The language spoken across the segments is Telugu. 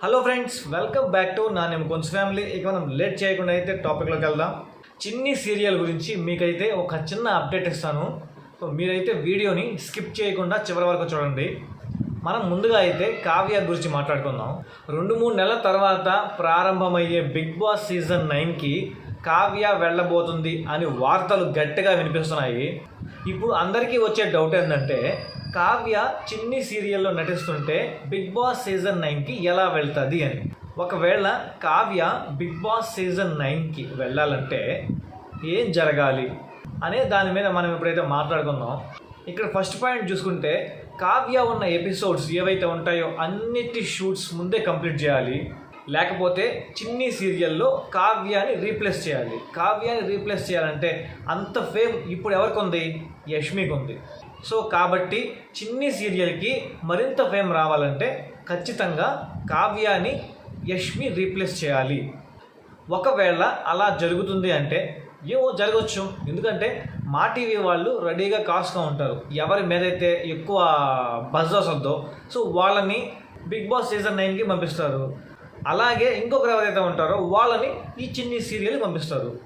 Hello friends welcome back to నా నేను కొంచెం ఫ్యామిలీ ఇక మనం లేట్ చేయకుండా అయితే టాపిక్లోకి వెళ్దాం. చిన్ని సీరియల్ గురించి మీకైతే ఒక చిన్న అప్డేట్ ఇస్తాను. సో మీరైతే వీడియోని స్కిప్ చేయకుండా చివరి వరకు చూడండి. మనం ముందుగా అయితే కావ్య గురించి మాట్లాడుకుందాం. రెండు మూడు నెలల తర్వాత ప్రారంభమయ్యే బిగ్ బాస్ సీజన్ నైన్కి కావ్య వెళ్ళబోతుంది అని వార్తలు గట్టిగా వినిపిస్తున్నాయి. ఇప్పుడు అందరికీ వచ్చే డౌట్ ఏంటంటే కావ్య చిన్ని సీరియల్లో నటిస్తుంటే బిగ్ బాస్ సీజన్ నైన్కి ఎలా వెళ్తుంది అని. ఒకవేళ కావ్య బిగ్ బాస్ సీజన్ నైన్కి వెళ్ళాలంటే ఏం జరగాలి అనే దాని మీద మనం ఇప్పుడైతే మాట్లాడుకుందాం. ఇక్కడ ఫస్ట్ పాయింట్ చూసుకుంటే కావ్య ఉన్న ఎపిసోడ్స్ ఏవైతే ఉంటాయో అన్నిటి షూట్స్ ముందే కంప్లీట్ చేయాలి. లేకపోతే చిన్ని సీరియల్లో కావ్యాని రీప్లేస్ చేయాలి. కావ్యాని రీప్లేస్ చేయాలంటే అంత ఫేమ్ ఇప్పుడు ఎవరికి ఉంది? యష్మికి ఉంది సో కాబట్టి చిన్ని సీరియల్కి మరింత ఫేమ్ రావాలంటే ఖచ్చితంగా కావ్యాని యష్మి రీప్లేస్ చేయాలి. ఒకవేళ అలా జరుగుతుంది అంటే ఏమో జరగవచ్చు ఎందుకంటే మా టీవీ వాళ్ళు రెడీగా కాస్ట్గా ఉంటారు. ఎవరి మీదైతే ఎక్కువ బజ్ వస్తుందో సో వాళ్ళని బిగ్ బాస్ సీజన్ నైన్కి పంపిస్తారు. అలాగే ఇంకొకరు ఎవరైతే ఉంటారో వాళ్ళని ఈ చిన్ని సీరియల్కి పంపిస్తారు.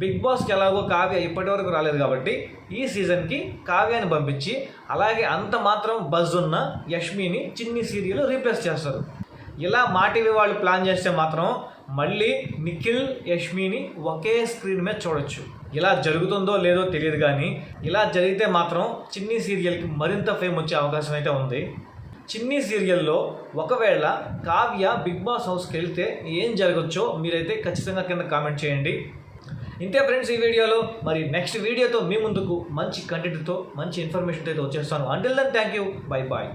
బిగ్ బాస్కి ఎలాగో కావ్య ఇప్పటివరకు రాలేదు కాబట్టి ఈ సీజన్కి కావ్యాన్ని పంపించి అలాగే అంత మాత్రం బజ్ ఉన్న యష్మిని చిన్ని సీరియల్ రీప్లేస్ చేస్తారు. ఇలా మా టీవీ వాళ్ళు ప్లాన్ చేస్తే మాత్రం మళ్ళీ నిఖిల్ యష్మిని ఒకే స్క్రీన్ మీద చూడొచ్చు. ఇలా జరుగుతుందో లేదో తెలియదు కానీ ఇలా జరిగితే మాత్రం చిన్ని సీరియల్కి మరింత ఫేమ్ వచ్చే అవకాశం అయితే ఉంది. చిన్ని సీరియల్లో ఒకవేళ కావ్య బిగ్ బాస్ హౌస్కి వెళ్తే ఏం జరగచ్చో మీరైతే ఖచ్చితంగా కింద కామెంట్ చేయండి. ఇంతే ఫ్రెండ్స్ ఈ వీడియోలో. మరి నెక్స్ట్ వీడియోతో మీ ముందుకు మంచి కంటెంట్తో మంచి ఇన్ఫర్మేషన్తో అయితే వచ్చేస్తాను. Until then thank you bye bye